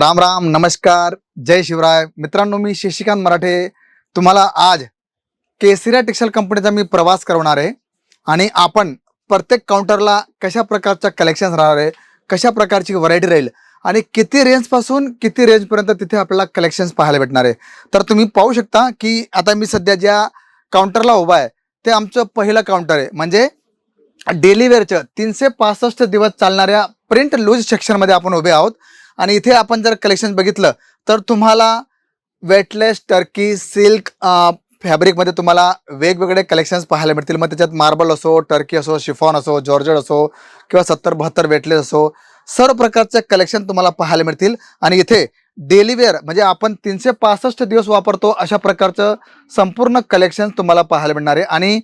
राम राम नमस्कार जय शिवराय. मित्रांनो मी शशिकांत मराठे. तुम्हाला आज केसरिया टेक्सटाईल कंपनीचा मी प्रवास करवणार आहे आणि आपण प्रत्येक काउंटरला कशा प्रकारच्या कलेक्शन्स राहणार आहे कशा प्रकारची व्हरायटी राहील आणि किती रेंजपासून किती रेंजपर्यंत तिथे आपल्याला कलेक्शन्स पाहायला भेटणार आहे. तर तुम्ही पाहू शकता की आता मी सध्या ज्या काउंटरला उभा आहे ते आमचं पहिलं काउंटर आहे. म्हणजे डेलिवेअरचं तीनशे पासष्ट दिवस चालणाऱ्या प्रिंट लूज सेक्शनमध्ये आपण उभे आहोत. आणि इथे आपण जर कलेक्शन बघितलं तर तुम्हाला वेटलेस टर्की सिल्क फॅब्रिकमध्ये तुम्हाला वेगवेगळे कलेक्शन्स पाहायला मिळतील. मग त्याच्यात मार्बल असो टर्की असो शिफॉन असो जॉर्जेट असो किंवा सत्तर बहात्तर वेटलेस असो सर्व प्रकारचे कलेक्शन तुम्हाला पाहायला मिळतील. आणि इथे डेलीवेअर म्हणजे आपण तीनशे पासष्ट दिवस वापरतो अशा प्रकारचं संपूर्ण कलेक्शन तुम्हाला पाहायला मिळणार आहे. आणि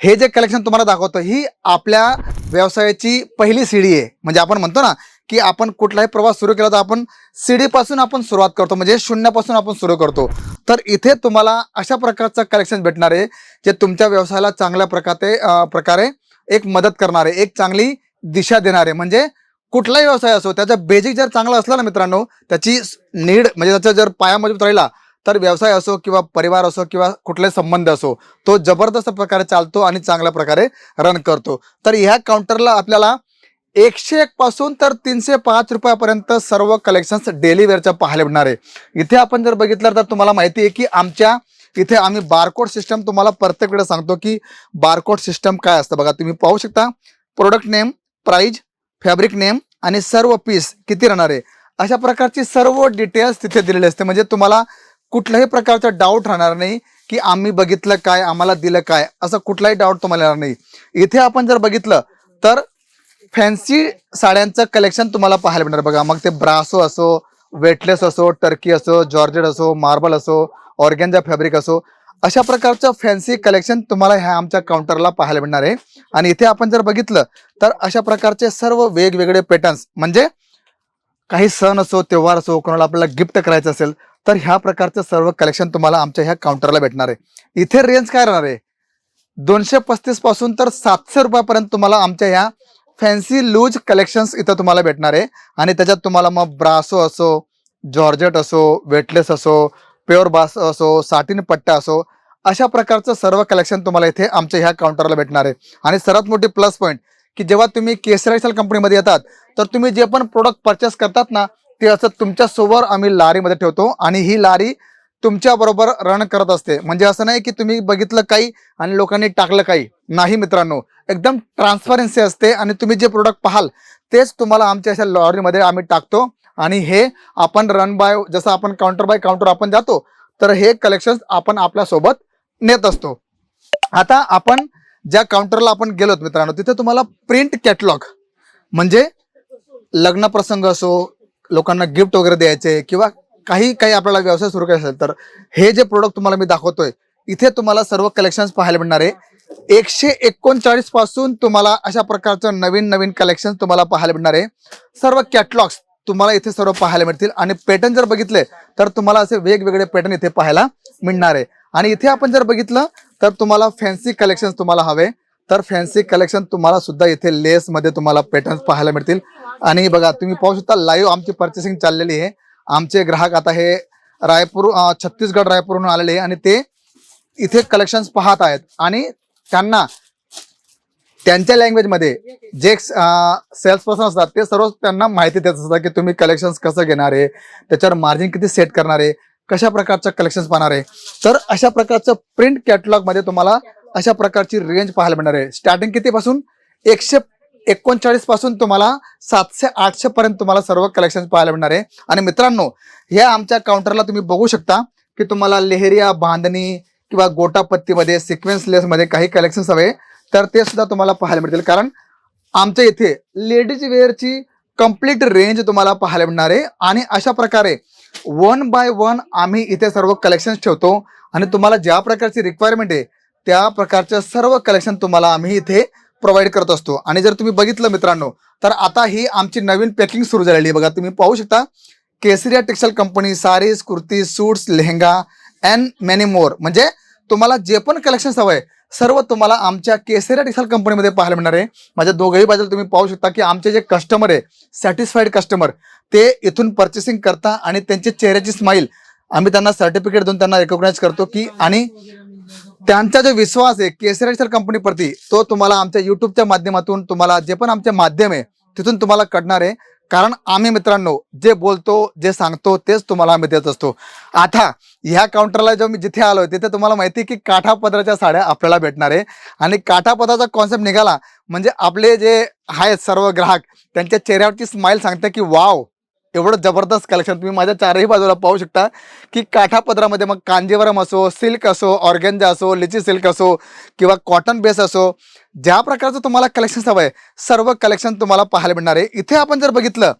हे जे कलेक्शन तुम्हाला दाखवतं ही आपल्या व्यवसायाची पहिली सीडी आहे. म्हणजे आपण म्हणतो ना की आपण कुठलाही प्रवास सुरू केला तर आपण सीडीपासून आपण सुरुवात करतो म्हणजे शून्यापासून आपण सुरू करतो. तर इथे तुम्हाला अशा प्रकारचं कलेक्शन भेटणार आहे जे तुमच्या व्यवसायाला चांगल्या प्रकारे प्रकारे एक मदत करणारे एक चांगली दिशा देणारे म्हणजे कुठलाही व्यवसाय असो त्याचा बेसिक जर चांगला असला ना मित्रांनो त्याची नीड म्हणजे त्याचा जर पाया मजबूत राहिला तर व्यवसाय असो किंवा परिवार असो किंवा कुठलाही संबंध असो तो जबरदस्त प्रकारे चालतो आणि चांगल्या प्रकारे रन करतो. तर ह्या काउंटरला आपल्याला एकशे एक पासून तर तीनशे पाच रुपयापर्यंत सर्व कलेक्शन्स डेली वेअरच्या पाहायला मिळणार आहे. इथे आपण जर बघितलं तर तुम्हाला माहिती आहे की आमच्या इथे आम्ही बारकोड सिस्टम तुम्हाला प्रत्येक वेळेस सांगतो की बारकोड सिस्टम काय असतं. बघा तुम्ही पाहू शकता. Product name price fabric name आणि सर्व पीस किती राहणार आहे? अशा प्रकारची सर्व डिटेल्स तिथे दिलेले असते. म्हणजे तुम्हाला कुठल्याही प्रकारचा डाऊट राहणार नाही की आम्ही बघितलं काय आम्हाला दिलं काय असं कुठलाही डाऊट तुम्हाला येणार नाही. इथे आपण जर बघितलं तर फॅन्सी साड्यांचं कलेक्शन तुम्हाला पाहायला मिळणार. बघा मग ते ब्रासो असो वेटलेस असो टर्की असो जॉर्जेट असो मार्बल असो ऑर्गॅन्जा फॅब्रिक असो अशा प्रकारचं फॅन्सी कलेक्शन तुम्हाला ह्या आमच्या काउंटरला पाहायला मिळणार आहे. आणि इथे आपण जर बघितलं तर अशा प्रकारचे सर्व वेगवेगळे पॅटर्न्स म्हणजे काही सण असो त्योहार असो कोणाला आपल्याला गिफ्ट करायचं असेल तर ह्या प्रकारचं सर्व कलेक्शन तुम्हाला आमच्या ह्या काउंटरला भेटणार आहे. इथे रेंज काय राहणार आहे? दोनशे पस्तीसपासून तर सातशे रुपयापर्यंत तुम्हाला आमच्या ह्या फॅन्सी लूज कलेक्शन्स इथं तुम्हाला भेटणार आहे. आणि त्याच्यात तुम्हाला मग ब्रासो असो जॉर्जेट असो वेटलेस असो प्युअर बास असो साटीन पट्टा असो अशा प्रकारचं सर्व कलेक्शन तुम्हाला इथे आमच्या ह्या काउंटरला भेटणार आहे. आणि सर्वात मोठी प्लस पॉईंट की जेव्हा तुम्ही केसरायसल कंपनीमध्ये येतात तर तुम्ही जे पण प्रोडक्ट परचेस करतात ना ते असं तुमच्यासोबत आम्ही लारीमध्ये ठेवतो. आणि ही लारी तुमच्याबरोबर रन करत असते. म्हणजे असं नाही की तुम्ही बघितलं काही आणि लोकांनी टाकलं काही. नाही मित्रांनो. एकदम ट्रान्सपरन्सी असते आणि तुम्ही जे प्रोडक्ट पाहाल तेच तुम्हाला आमच्या अशा लॉरीमध्ये आम्ही टाकतो. आणि हे आपण रन बाय जसं आपण काउंटर बाय काउंटर आपण जातो तर हे कलेक्शन आपण आपल्यासोबत नेत असतो. आता आपण ज्या काउंटरला आपण गेलोत मित्रांनो तिथे तुम्हाला प्रिंट कॅटलॉग म्हणजे लग्न प्रसंग असो लोकांना गिफ्ट वगैरे द्यायचे किंवा काही काही आपल्याला व्यवसाय सुरू करायचा असेल तर हे जे प्रोडक्ट तुम्हाला मी दाखवतोय इथे तुम्हाला सर्व कलेक्शन्स पाहायला मिळणार आहे. एकशे एकोणचाळीसपासून तुम्हाला अशा प्रकारचं नवीन नवीन कलेक्शन तुम्हाला पाहायला मिळणार आहे. सर्व कॅटलॉग्स तुम्हाला इथे सर्व पाहायला मिळतील. आणि पॅटर्न जर बघितले तर तुम्हाला असे वेगवेगळे पॅटर्न इथे पाहायला मिळणार आहे. आणि इथे आपण जर बघितलं तर तुम्हाला फॅन्सी कलेक्शन तुम्हाला हवे. तर फॅन्सी कलेक्शन तुम्हाला सुद्धा इथे लेस मध्ये तुम्हाला पॅटर्न्स पाहायला मिळतील. आणि बघा तुम्ही पाहू शकता लाईव्ह आमची पर्चेसिंग चाललेली आहे. आमचे ग्राहक आता हे रायपूर छत्तीसगड रायपूरहून आलेले आहे आणि ते इथे कलेक्शन्स पाहत आहेत. आणि त्यांना त्यांच्या लँग्वेजमध्ये जे सेल्स पर्सन असतात ते सर्व त्यांना माहिती देत असतात की तुम्ही कलेक्शन्स कसं घेणार आहे त्याच्यावर मार्जिन किती सेट करणार आहे कशा प्रकारचं कलेक्शन्स पाहणार आहे. तर अशा प्रकारचं प्रिंट कॅटलॉगमध्ये तुम्हाला अशा प्रकारची रेंज पाहायला मिळणार आहे. स्टार्टिंग कितीपासून? एकशे एकोणचाळीसपासून तुम्हाला सातशे आठशे पर्यंत तुम्हाला सर्व कलेक्शन पाहायला मिळणार आहे. आणि मित्रांनो ह्या आमच्या काउंटरला तुम्ही बघू शकता की तुम्हाला लेहरिया बांधणी किंवा गोटापत्तीमध्ये सिक्वेन्स लेसमध्ये काही कलेक्शन्स हवे. तर ते सुद्धा तुम्हाला पाहायला मिळतील. कारण आमच्या इथे लेडीज वेअरची कंप्लीट रेंज तुम्हाला पाहायला मिळणार आहे. आणि अशा प्रकारे वन बाय वन आम्ही इथे सर्व कलेक्शन्स ठेवतो. आणि तुम्हाला ज्या प्रकारची रिक्वायरमेंट आहे त्या प्रकारच्या सर्व कलेक्शन तुम्हाला आम्ही इथे प्रोव्हाइड करत असतो. आणि जर तुम्ही बघितलं मित्रांनो तर आता ही आमची नवीन पॅकिंग सुरू झालेली आहे बघा. तुम्ही पाहू शकता Kesariya textile company saris kurti suits lehenga and many more म्हणजे तुम्हाला जे पण कलेक्शन हवंय सर्व तुम्हाला आमच्या केसरिया टेक्सटाईल कंपनीमध्ये पाहायला मिळणार आहे. माझ्या दोघंही बाजूला तुम्ही पाहू शकता की आमचे जे कस्टमर आहे सॅटिस्फाईड कस्टमर ते इथून पर्चेसिंग करता आणि त्यांची चेहऱ्याची स्माईल आम्ही त्यांना सर्टिफिकेट देऊन त्यांना रेकॉग्नाईज करतो की आणि त्यांचा जो विश्वास आहे केसरेश्वर कंपनीप्रती तो तुम्हाला आमच्या युट्यूबच्या माध्यमातून तुम्हाला जे पण आमचे माध्यम आहे तिथून तुम्हाला कळणार आहे. कारण आम्ही मित्रांनो जे बोलतो जे सांगतो तेच तुम्हाला आम्ही देत असतो. आता ह्या काउंटरला जेव्हा मी जिथे आलो तिथे तुम्हाला माहिती आहे की काठापदराच्या साड्या आपल्याला भेटणार आहे. आणि काठापदराचा कॉन्सेप्ट निघाला म्हणजे आपले जे आहेत सर्व ग्राहक त्यांच्या चेहऱ्यावरची स्माईल सांगते की वाव एवढं जबरदस्त कलेक्शन तुम्ही माझ्या चारही बाजूला पाहू शकता की काठापदरामध्ये मग कांजीवरम असो सिल्क असो ऑर्गेंजा असो लिची सिल्क असो किंवा कॉटन बेस असो ज्या प्रकारचं तुम्हाला कलेक्शन हवं आहे सर्व कलेक्शन तुम्हाला पाहायला मिळणार आहे. इथे आपण जर बघितलं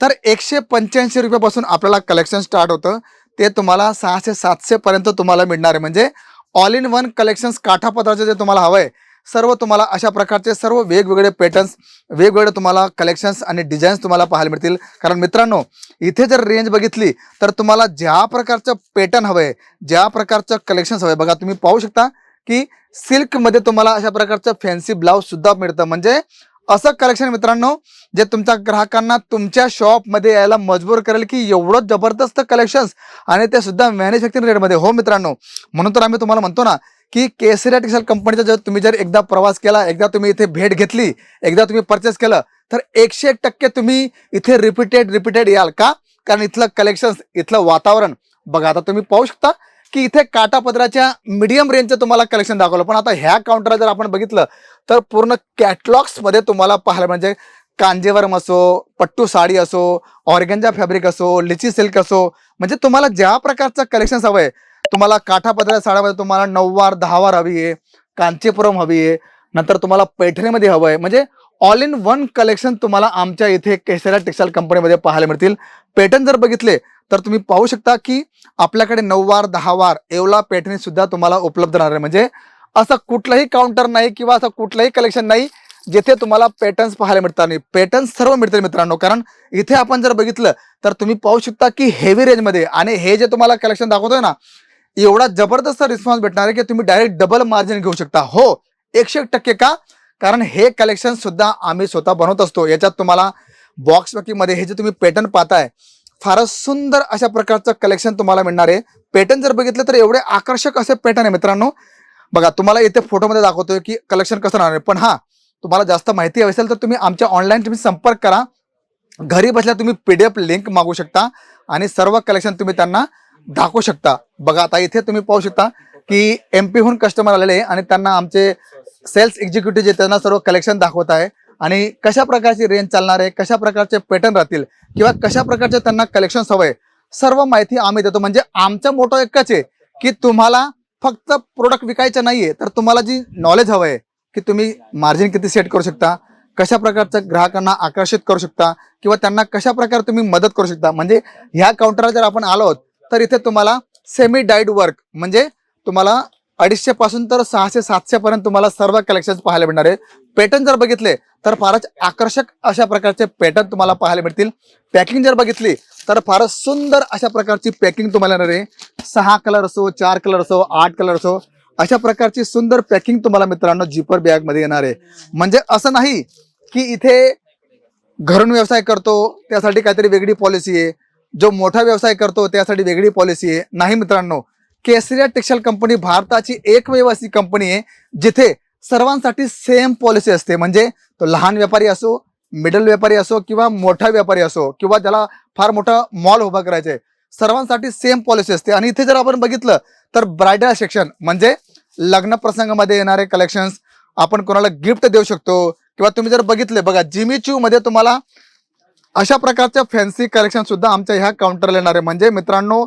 तर एकशे पंच्याऐंशी रुपयापासून आपल्याला कलेक्शन स्टार्ट होतं. ते तुम्हाला सहाशे सातशेपर्यंत तुम्हाला मिळणार आहे. म्हणजे ऑल इन वन कलेक्शन्स काठापदराचं जे तुम्हाला हवं आहे सर्व तुम्हाला अशा प्रकारचे सर्व वेगवेगळे पॅटर्न्स वेगवेगळे तुम्हाला कलेक्शन्स आणि डिझाईन्स तुम्हाला पाहायला मिळतील. कारण मित्रांनो इथे जर रेंज बघितली तर तुम्हाला ज्या प्रकारचं पॅटर्न हवं आहे ज्या प्रकारचं कलेक्शन्स हवं आहे बघा तुम्ही पाहू शकता की सिल्कमध्ये तुम्हाला अशा प्रकारचं फॅन्सी ब्लाऊजसुद्धा मिळतं. म्हणजे असं कलेक्शन मित्रांनो जे तुमच्या ग्राहकांना तुमच्या शॉपमध्ये यायला मजबूर करेल की एवढं जबरदस्त कलेक्शन्स आणि ते सुद्धा मॅन्युफॅक्चरिंग रेटमध्ये हो मित्रांनो म्हणून तर आम्ही तुम्हाला म्हणतो ना की केसरिया टेक्सटाईल कंपनीचा जर तुम्ही जर एकदा प्रवास केला एकदा तुम्ही इथे भेट घेतली एकदा तुम्ही परचेस केलं तर एकशे एक टक्के तुम्ही इथे रिपीटेड रिपीटेड याल का? कारण इथलं कलेक्शन्स इथलं वातावरण बघा आता तुम्ही पाहू शकता की इथे काटापदराच्या मिडियम रेंजचं तुम्हाला कलेक्शन दाखवलं. पण आता ह्या काउंटरला जर आपण बघितलं तर पूर्ण कॅटलॉग्समध्ये तुम्हाला पाहायला म्हणजे कांजेवरम असो पट्टू साडी असो ऑर्गेंजा फॅब्रिक असो लिची सिल्क असो म्हणजे तुम्हाला ज्या प्रकारचं कलेक्शन हवं आहे तुम्हाला काठापदरा साड्यामध्ये तुम्हाला नऊवार दहावार हवी आहे कांचीपुरम हवी आहे नंतर तुम्हाला पैठणीमध्ये हवं आहे म्हणजे ऑल इन वन कलेक्शन तुम्हाला आमच्या इथे केसऱ्या टेक्सटाईल कंपनीमध्ये पाहायला मिळतील. पेटर्न जर बघितले तर तुम्ही पाहू शकता की आपल्याकडे नऊवार दहावार एवढा पॅटर्न सुद्धा तुम्हाला उपलब्ध राहणार आहे. म्हणजे असं कुठलंही काउंटर नाही किंवा असं कुठलंही कलेक्शन नाही जिथे तुम्हाला पॅटर्न्स पाहायला मिळतात नाही पॅटर्न्स सर्व मिळतील मित्रांनो. कारण इथे आपण जर बघितलं तर तुम्ही पाहू शकता की हेवी रेंजमध्ये आणि हे जे तुम्हाला कलेक्शन दाखवतोय ना एवढा जबरदस्त रिस्पॉन्स भेटणार आहे की तुम्ही डायरेक्ट डबल मार्जिन घेऊ शकता. हो एकशे एक टक्के का? कारण हे कलेक्शन सुद्धा आम्ही स्वतः बनवत असतो. याच्यात तुम्हाला बॉक्समध्ये हे जे तुम्ही पॅटर्न पाहताय फारच सुंदर अशा प्रकारचं कलेक्शन तुम्हाला मिळणार आहे. पॅटर्न जर बघितलं तर एवढे आकर्षक असे पॅटर्न आहे मित्रांनो. बघा तुम्हाला इथे फोटोमध्ये दाखवतोय की कलेक्शन कसं राहणार आहे. पण हा तुम्हाला जास्त माहिती हवी असेल तर तुम्ही आमच्या ऑनलाईन तुम्ही संपर्क करा. घरी बसल्या तुम्ही पी डी एफ लिंक मागू शकता आणि सर्व कलेक्शन तुम्ही त्यांना दाखवू शकता. बघा आता इथे तुम्ही पाहू शकता की एम पीहून कस्टमर आलेले आहे आणि त्यांना आमचे सेल्स एक्झिक्युटिव्ह जे त्यांना सर्व कलेक्शन दाखवत आहे. आणि कशा प्रकारची रेंज चालणार आहे कशा प्रकारचे पॅटर्न राहतील किंवा कशा प्रकारचे त्यांना कलेक्शन हवंय सर्व माहिती आम्ही देतो. म्हणजे आमचा मोठं एकच आहे की तुम्हाला फक्त प्रोडक्ट विकायचं नाहीये तर तुम्हाला जी नॉलेज हवं आहे की तुम्ही मार्जिन किती सेट करू शकता कशा प्रकारचं ग्राहकांना आकर्षित करू शकता किंवा त्यांना कशा प्रकारे तुम्ही मदत करू शकता. म्हणजे ह्या काउंटरला जर आपण आलो तर इथे तुम्हाला सेमी डाईड वर्क म्हणजे तुम्हाला अडीचशे पासून तर सहाशे सातशे पर्यंत तुम्हाला सर्व कलेक्शन पाहायला मिळणार आहे पॅटर्न जर बघितले तर फारच आकर्षक अशा प्रकारचे पॅटर्न तुम्हाला पाहायला मिळतील. पॅकिंग जर बघितली तर फारच सुंदर अशा प्रकारची पॅकिंग तुम्हाला येणार आहे. सहा कलर असो चार कलर असो आठ कलर असो अशा प्रकारची सुंदर पॅकिंग तुम्हाला मित्रांनो जिपर बॅगमध्ये येणार आहे. म्हणजे असं नाही की इथे घरून व्यवसाय करतो त्यासाठी काहीतरी वेगळी पॉलिसी आहे. जो मोठा व्यवसाय करतो त्यासाठी वेगळी पॉलिसी आहे. नाही मित्रांनो. केसरिया टेक्सटाईल कंपनी भारताची एकमेव अशी कंपनी आहे जिथे सर्वांसाठी सेम पॉलिसी असते. म्हणजे तो लहान व्यापारी असो मिडल व्यापारी असो किंवा मोठा व्यापारी असो किंवा ज्याला फार मोठा मॉल उभा करायचा आहे सर्वांसाठी सेम पॉलिसी असते. आणि इथे जर आपण बघितलं तर ब्रायडल सेक्शन म्हणजे लग्न प्रसंगामध्ये येणारे कलेक्शन्स आपण कोणाला गिफ्ट देऊ शकतो. किंवा तुम्ही जर बघितले बघा जिमी चू मध्ये तुम्हाला अशा प्रकारच्या फॅन्सी कलेक्शन सुद्धा आमच्या ह्या काउंटरला येणार आहे. म्हणजे मित्रांनो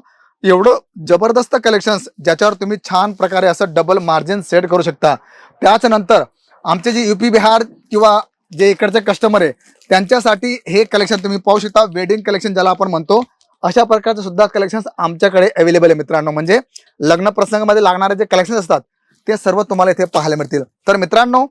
एवढं जबरदस्त कलेक्शन्स ज्याच्यावर तुम्ही छान प्रकारे असं डबल मार्जिन सेट करू शकता. त्याचनंतर आमचे जे यू पी बिहार किंवा जे इकडचे कस्टमर आहे त्यांच्यासाठी हे कलेक्शन तुम्ही पाहू शकता. वेडिंग कलेक्शन ज्याला आपण म्हणतो अशा प्रकारचे सुद्धा कलेक्शन्स आमच्याकडे अवेलेबल आहे मित्रांनो. म्हणजे लग्न प्रसंगामध्ये लागणारे जे कलेक्शन असतात ते सर्व तुम्हाला इथे पाहायला मिळतील. तर मित्रांनो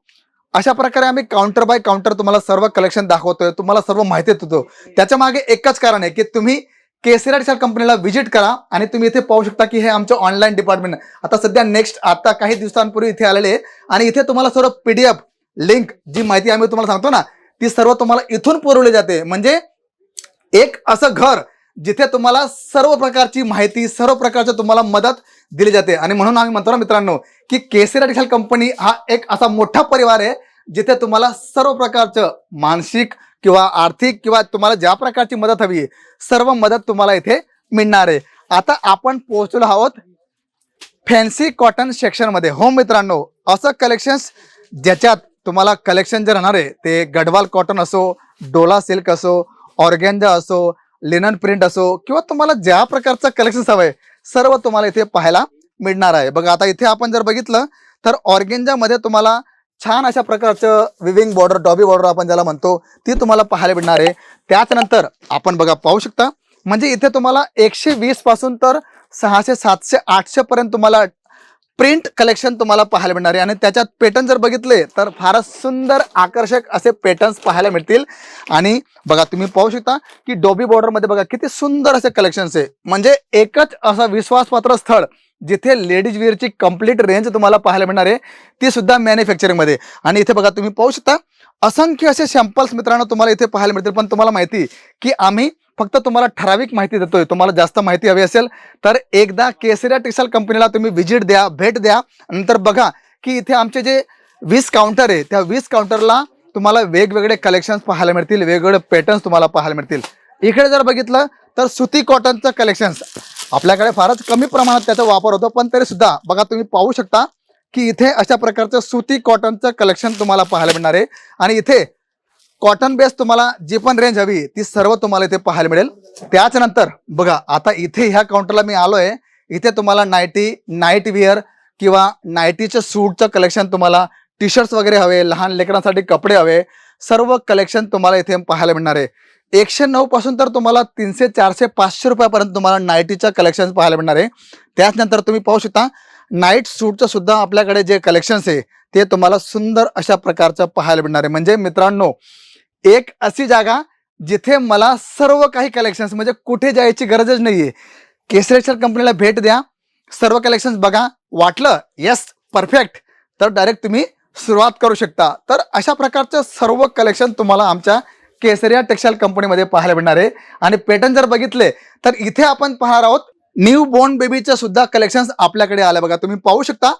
अशा प्रकारे आम्ही काउंटर बाय काउंटर तुम्हाला सर्व कलेक्शन दाखवतोय तुम्हाला सर्व माहिती देतो. त्याच्यामागे एकच कारण आहे की तुम्ही केसरा डिसाल कंपनीला व्हिजिट करा आणि तुम्ही इथे पाहू शकता की हे आमचं ऑनलाईन डिपार्टमेंट आता सध्या नेक्स्ट आता काही दिवसांपूर्वी इथे आलेले आहे. आणि इथे तुम्हाला सर्व पीडीएफ लिंक जी माहिती आम्ही तुम्हाला सांगतो ना ती सर्व तुम्हाला इथून पुरवली जाते. म्हणजे एक असं घर जिथे तुम्हाला सर्व प्रकारची माहिती सर्व प्रकारची तुम्हाला मदत दिली जाते. आणि म्हणून आम्ही म्हणतो ना मित्रांनो की केसरा डिसाल कंपनी हा एक असा मोठा परिवार आहे जिथे तुम्हाला सर्व प्रकारचं मानसिक किंवा आर्थिक किंवा तुम्हाला ज्या प्रकारची मदत हवी आहे सर्व मदत तुम्हाला इथे मिळणार आहे. आता आपण पोहोचलो आहोत फॅन्सी कॉटन सेक्शनमध्ये हो मित्रांनो असं कलेक्शन्स ज्याच्यात तुम्हाला कलेक्शन जे राहणार आहे ते गडवाल कॉटन असो डोला सिल्क असो ऑर्गेंजा असो लिनन प्रिंट असो किंवा तुम्हाला ज्या प्रकारचं कलेक्शन हवं आहे सर्व तुम्हाला इथे पाहायला मिळणार आहे. बघा आता इथे आपण जर बघितलं तर ऑर्गेंजामध्ये तुम्हाला छान अशा प्रकारचं विविंग बॉर्डर डॉबी बॉर्डर आपण ज्याला म्हणतो ती तुम्हाला पाहायला मिळणार आहे. त्याच्यानंतर आपण बघा पाहू शकता. म्हणजे इथे तुम्हाला एकशे वीसपासून तर सहाशे सातशे आठशे पर्यंत तुम्हाला प्रिंट कलेक्शन तुम्हाला पाहायला मिळणार आहे. आणि त्याच्यात पॅटर्न जर बघितले तर फारच सुंदर आकर्षक असे पॅटर्न्स पाहायला मिळतील. आणि बघा तुम्ही पाहू शकता की डोबी बॉर्डरमध्ये बघा किती सुंदर असे कलेक्शन्स आहे. म्हणजे एकच असा विश्वासपात्र स्थळ जिथे लेडीज वेअरची कंप्लीट रेंज तुम्हाला पाहायला मिळणार आहे. ती सुद्धा मॅन्युफॅक्चरिंगमध्ये आणि इथे बघा तुम्ही पाहू शकता असंख्य असे सॅम्पल्स मित्रांनो तुम्हाला इथे पाहायला मिळतील. पण तुम्हाला माहिती की आम्ही फक्त तुम्हाला ठराविक माहिती देतोय. तुम्हाला जास्त माहिती हवी असेल तर एकदा केसरिया टेक्सटाईल कंपनीला तुम्ही व्हिजिट द्या भेट द्या. नंतर बघा की इथे आमचे जे वीस काउंटर आहे त्या वीस काउंटरला तुम्हाला वेगवेगळे कलेक्शन्स पाहायला मिळतील वेगवेगळे पॅटर्न्स तुम्हाला पाहायला मिळतील. इकडे जर बघितलं तर सुती कॉटनचं कलेक्शन्स आपल्याकडे फारच कमी प्रमाणात त्याचा वापर होतो पण तरी सुद्धा बघा तुम्ही पाहू शकता की इथे अशा प्रकारचं सुती कॉटनचं कलेक्शन तुम्हाला पाहायला मिळणार आहे. आणि इथे कॉटन बेस तुम्हाला जी पण रेंज हवी ती सर्व तुम्हाला इथे पाहायला मिळेल. त्याचनंतर बघा आता इथे ह्या काउंटरला मी आलोय. इथे तुम्हाला नाईटी नाईट विअर किंवा नाईटीचं सूटचं कलेक्शन तुम्हाला टी शर्ट्स वगैरे हवे लहान लेकरांसाठी कपडे हवे सर्व कलेक्शन तुम्हाला इथे पाहायला मिळणार आहे. एकशे नऊ पासून तर तुम्हाला तीनशे चारशे पाचशे रुपयापर्यंत तुम्हाला नाईटीचं कलेक्शन पाहायला मिळणार आहे. त्याचनंतर तुम्ही पाहू शकता नाईट सूटचं सुद्धा आपल्याकडे जे कलेक्शन्स आहे ते तुम्हाला सुंदर अशा प्रकारचं पाहायला मिळणार आहे. म्हणजे मित्रांनो एक अशी जागा जिथे मला सर्व काही कलेक्शन्स म्हणजे कुठे जायची गरजच नाहीये. केसरेश्वर कंपनीला भेट द्या. सर्व कलेक्शन्स बघा. वाटलं येस परफेक्ट तर डायरेक्ट तुम्ही सुरुवात करू शकता. तर अशा प्रकारचं सर्व कलेक्शन तुम्हाला आमच्या केसरिया टेक्सटाईल कंपनीमध्ये पाहायला मिळणार आहे. आणि पॅटर्न जर बघितले तर इथे आपण पाहणार आहोत न्यू बॉर्न बेबीचं सुद्धा कलेक्शन्स आपल्याकडे आलं बघा. तुम्ही पाहू शकता.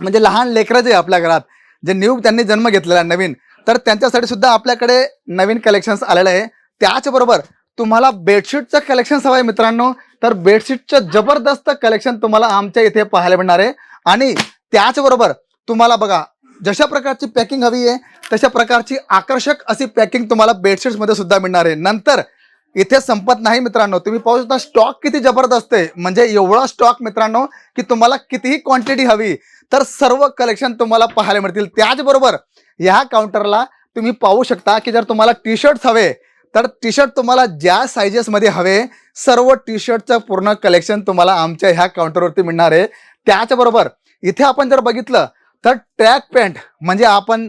म्हणजे लहान लेकरं जे आपल्या घरात जे न्यू त्यांनी जन्म घेतलेला आहे नवीन तर त्यांच्यासाठी सुद्धा आपल्याकडे नवीन कलेक्शन्स आलेलं आहे. त्याचबरोबर तुम्हाला बेडशीटचं कलेक्शन हवं आहे मित्रांनो. तर बेडशीटचं जबरदस्त कलेक्शन तुम्हाला आमच्या इथे पाहायला मिळणार आहे. आणि त्याचबरोबर तुम्हाला बघा जशा प्रकारची पॅकिंग हवी आहे तशा प्रकारची आकर्षक अशी पॅकिंग तुम्हाला बेडशीट्समध्ये सुद्धा मिळणार आहे. नंतर इथे संपत नाही मित्रांनो. तुम्ही पाहू शकता स्टॉक किती जबरदस्त आहे म्हणजे एवढा स्टॉक मित्रांनो की तुम्हाला कितीही क्वांटिटी हवी तर सर्व कलेक्शन तुम्हाला पाहायला मिळतील. त्याचबरोबर ह्या काउंटरला तुम्ही पाहू शकता की जर तुम्हाला टी शर्ट्स हवे तर टी शर्ट तुम्हाला ज्या साइजेसमध्ये हवे सर्व टी शर्टचं पूर्ण कलेक्शन तुम्हाला आमच्या ह्या काउंटरवरती मिळणार आहे. त्याचबरोबर इथे आपण जर बघितलं तर ट्रॅक पॅन्ट म्हणजे आपण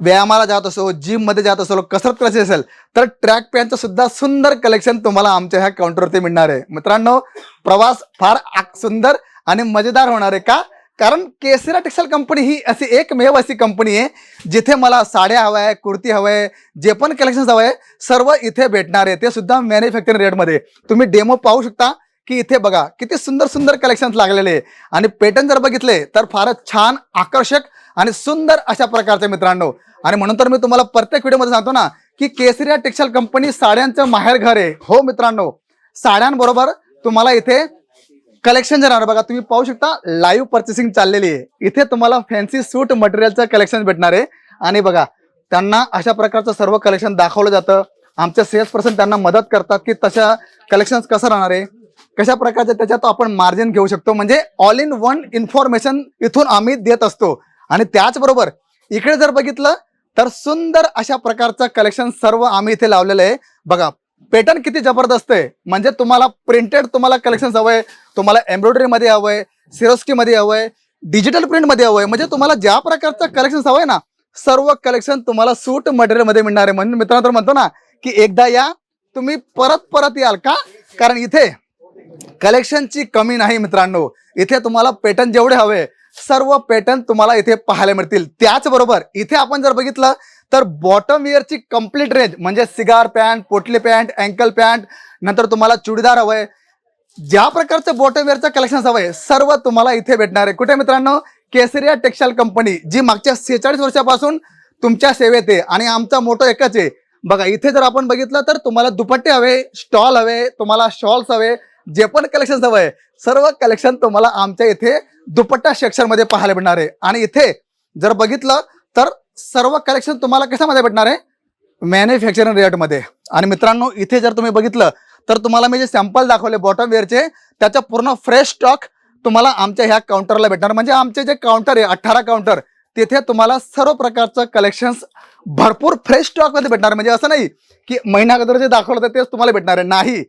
व्यायामाला जात असो जिममध्ये जात असो कसरत करायची असेल तर ट्रॅक पॅनचं सुद्धा सुंदर कलेक्शन तुम्हाला आमच्या ह्या काउंटरवरती मिळणार आहे. मित्रांनो प्रवास फार सुंदर आणि मजेदार होणार आहे का? कारण केसरा टेक्सटाईल कंपनी ही अशी एकमेव अशी कंपनी आहे जिथे मला साड्या हव्या आहे कुर्ती हवं आहे जे पण कलेक्शन हवं आहे सर्व इथे भेटणार आहे. ते सुद्धा मॅन्युफॅक्चरिंग रेटमध्ये तुम्ही डेमो पाहू शकता. की इथे बघा किती सुंदर सुंदर कलेक्शन लागलेले आहे. आणि पेटर्न जर बघितले तर फारच छान आकर्षक आणि सुंदर अशा प्रकारचे मित्रांनो. आणि म्हणून तर मी तुम्हाला प्रत्येक व्हिडिओमध्ये सांगतो ना की केसरिया टेक्सटाईल कंपनी साड्यांचं माहेर घर आहे. हो मित्रांनो साड्यांबरोबर तुम्हाला इथे कलेक्शन जाणार बघा तुम्ही पाहू शकता लाईव्ह पर्चेसिंग चाललेली आहे. इथे तुम्हाला फॅन्सी सूट मटेरियलचं कलेक्शन भेटणार आहे. आणि बघा त्यांना अशा प्रकारचं सर्व कलेक्शन दाखवलं जातं. आमचे सेल्स पर्सन त्यांना मदत करतात की तशा कलेक्शन कसं राहणार आहे. कशा प्रकारचे त्याच्यात आपण मार्जिन घेऊ शकतो? म्हणजे ऑल इन वन इन्फॉर्मेशन इथून आम्ही देत असतो. आणि त्याचबरोबर इकडे जर बघितलं तर सुंदर अशा प्रकारचं कलेक्शन सर्व आम्ही इथे लावलेलं आहे. बघा पॅटर्न किती जबरदस्त आहे. म्हणजे तुम्हाला प्रिंटेड तुम्हाला कलेक्शन हवंय तुम्हाला एम्ब्रॉयडरीमध्ये हवं हवंय सिरोस्कीमध्ये हवंय डिजिटल प्रिंटमध्ये हवं हवंय. म्हणजे तुम्हाला ज्या प्रकारचं कलेक्शन हवंय ना सर्व कलेक्शन तुम्हाला सूट मटेरियलमध्ये मिळणार आहे. म्हणून मित्रांनो तर म्हणतो ना की एकदा या तुम्ही परत परत याल का? कारण इथे कलेक्शनची कमी नाही मित्रांनो. इथे तुम्हाला पॅटर्न जेवढे हवे सर्व पॅटर्न तुम्हाला इथे पाहायला मिळतील. त्याचबरोबर इथे आपण जर बघितलं तर बॉटम वेअरची कंप्लीट रेंज म्हणजे cigar pant potli pant ankle pant नंतर तुम्हाला चुडीदार हवंय. ज्या प्रकारचं बॉटम वेअरचं कलेक्शन हवंय सर्व तुम्हाला इथे भेटणार आहे. कुठे मित्रांनो? केसरिया टेक्सटाईल कंपनी जी मागच्या सेहेचाळीस वर्षापासून तुमच्या सेवेत आहे आणि आमचा मोठं एकच आहे. बघा इथे जर आपण बघितलं तर तुम्हाला दुपट्टे हवे स्टॉल हवे तुम्हाला शॉल्स हवे जे पण कलेक्शन हवं आहे सर्व कलेक्शन तुम्हाला आमच्या इथे दुपट्टा सेक्शनमध्ये पाहायला भेटणार आहे. आणि इथे जर बघितलं तर सर्व कलेक्शन तुम्हाला कशामध्ये भेटणार आहे? मॅन्युफॅक्चरिंग रेटमध्ये आणि मित्रांनो इथे जर तुम्ही बघितलं तर तुम्हाला मी जे सॅम्पल दाखवले बॉटम वेअरचे त्याचा पूर्ण फ्रेश स्टॉक तुम्हाला आमच्या ह्या काउंटरला भेटणार. म्हणजे आमचे जे काउंटर आहे अठ्ठारा काउंटर तिथे तुम्हाला सर्व प्रकारचं कलेक्शन्स भरपूर फ्रेश स्टॉकमध्ये भेटणार. म्हणजे असं नाही की महिना अगोदर जे दाखवलं होतं तेच तुम्हाला भेटणार आहे. नाही.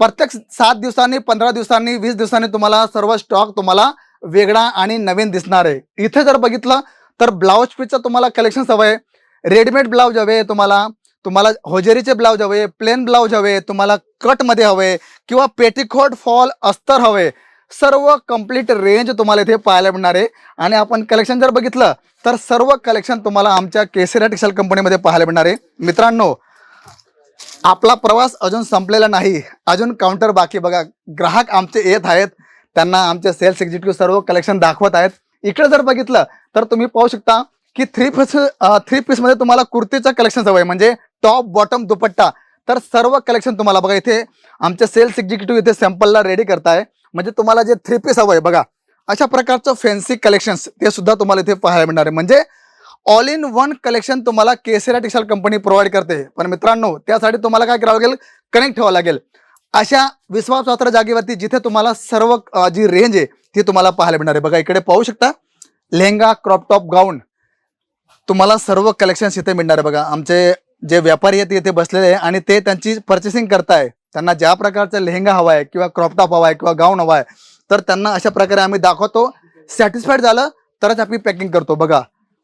प्रत्येक सात दिवसांनी पंधरा दिवसांनी वीस दिवसांनी तुम्हाला सर्व स्टॉक तुम्हाला वेगळा आणि नवीन दिसणार आहे. इथे जर बघितलं तर ब्लाऊज पीसचं तुम्हाला कलेक्शन हवं आहे. रेडीमेड ब्लाऊज हवे तुम्हाला. तुम्हाला होजेरीचे ब्लाऊज हवे प्लेन ब्लाऊज हवे तुम्हाला कटमध्ये हवे किंवा पेटीकोट फॉल अस्तर हवे. सर्व कंप्लीट रेंज तुम्हाला इथे पाहायला मिळणार आहे. आणि आपण कलेक्शन जर बघितलं तर सर्व कलेक्शन तुम्हाला आमच्या केसरिया टेक्सटाईल कंपनीमध्ये पाहायला मिळणार आहे. मित्रांनो आपला प्रवास अजून संपलेला नाही. अजून काउंटर बाकी. बघा ग्राहक आमचे येत आहेत. त्यांना आमचे सेल्स एक्झिक्युटिव्ह सर्व कलेक्शन दाखवत आहेत. इकडे जर बघितलं तर तुम्ही पाहू शकता की थ्री पीस थ्री पीसमध्ये तुम्हाला कुर्तीचं कलेक्शन हवं आहे. म्हणजे टॉप बॉटम दुपट्टा. तर सर्व कलेक्शन तुम्हाला बघा इथे आमचे सेल्स एक्झिक्युटिव्ह इथे सॅम्पलला रेडी करताय. म्हणजे तुम्हाला जे थ्री पीस हवं आहे बघा. अशा प्रकारचं फॅन्सी कलेक्शन्स ते सुद्धा तुम्हाला इथे पाहायला मिळणार आहे. म्हणजे ऑल इन वन कलेक्शन तुम्हाला केसरिया टेक्सटाईल कंपनी प्रोव्हाइड करते. पण मित्रांनो त्यासाठी तुम्हाला काय करावं लागेल? कनेक्ट ठेवावं लागेल. अशा विश्वासपात्र जागेवरती जिथे तुम्हाला सर्व जी रेंज आहे ती तुम्हाला पाहायला मिळणार आहे. बघा इकडे पाहू शकता. लेहंगा क्रॉपटॉप गाऊन तुम्हाला सर्व कलेक्शन्स इथे मिळणार आहे. बघा आमचे जे व्यापारी आहेत ते इथे बसलेले आहे आणि ते त्यांची पर्चेसिंग करताय. त्यांना ज्या प्रकारचा लेहंगा हवा आहे किंवा क्रॉपटॉप हवा आहे किंवा गाऊन हवा आहे तर त्यांना अशा प्रकारे आम्ही दाखवतो. सॅटिस्फाईड झालं तरच आम्ही पॅकिंग करतो. बघा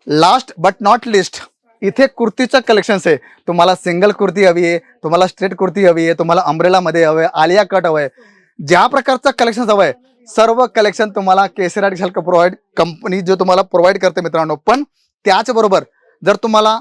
लास्ट बट नॉट लिस्ट इथे कुर्तीचं कलेक्शन्स आहे. तुम्हाला सिंगल कुर्ती हवी आहे तुम्हाला स्ट्रेट कुर्ती हवी आहे तुम्हाला अम्ब्रेलामध्ये हवं आहे आलिया कट हवं आहे. ज्या प्रकारचं कलेक्शन हवं आहे सर्व कलेक्शन तुम्हाला केसरा डिशल प्रोव्हाइड कंपनी जो तुम्हाला प्रोव्हाइड करते मित्रांनो. पण त्याचबरोबर जर तुम्हाला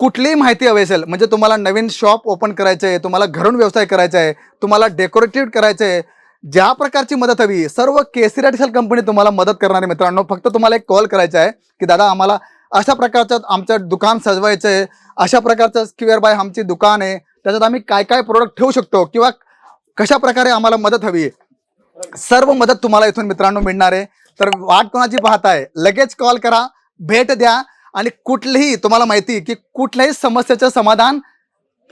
कुठलीही माहिती हवी असेल म्हणजे तुम्हाला नवीन शॉप ओपन करायचं आहे तुम्हाला घरून व्यवसाय करायचा आहे तुम्हाला डेकोरेटिव्ह करायचं आहे ज्या प्रकारची मदत हवी सर्व केसरी डिशल कंपनी तुम्हाला मदत करणार आहे मित्रांनो. फक्त तुम्हाला एक कॉल करायचा आहे की दादा आम्हाला अशा प्रकारचं आमचं दुकान सजवायचं आहे. अशा प्रकारचं स्क्वेअर बाय आमची दुकान आहे. त्याच्यात आम्ही काय काय प्रोडक्ट ठेवू शकतो किंवा कशा प्रकारे आम्हाला मदत हवी आहे. सर्व मदत तुम्हाला इथून मित्रांनो मिळणार आहे. तर वाट कोणाची पाहताय लगेच कॉल करा भेट द्या आणि कुठलीही तुम्हाला माहिती की कुठल्याही समस्येचं समाधान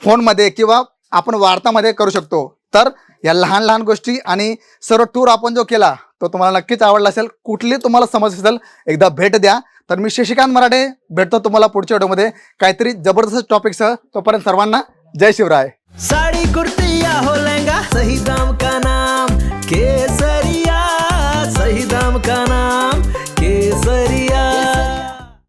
फोनमध्ये किंवा आपण वार्तामध्ये करू शकतो. तर या लहान लहान गोष्टी आणि सर्व टूर आपण जो केला तो तुम्हाला नक्कीच आवडला असेल. कुठली तुम्हाला समस्या असेल एकदा भेट द्या. तर मी शशिकांत मराठे भेटतो तुम्हाला पुढच्या व्हिडिओमध्ये. काहीतरी जबरदस्त टॉपिकसह तोपर्यंत सर्वांना जय शिवराय. साड़ी कुर्ती या हो लहंगा सही दाम का नाम? केसर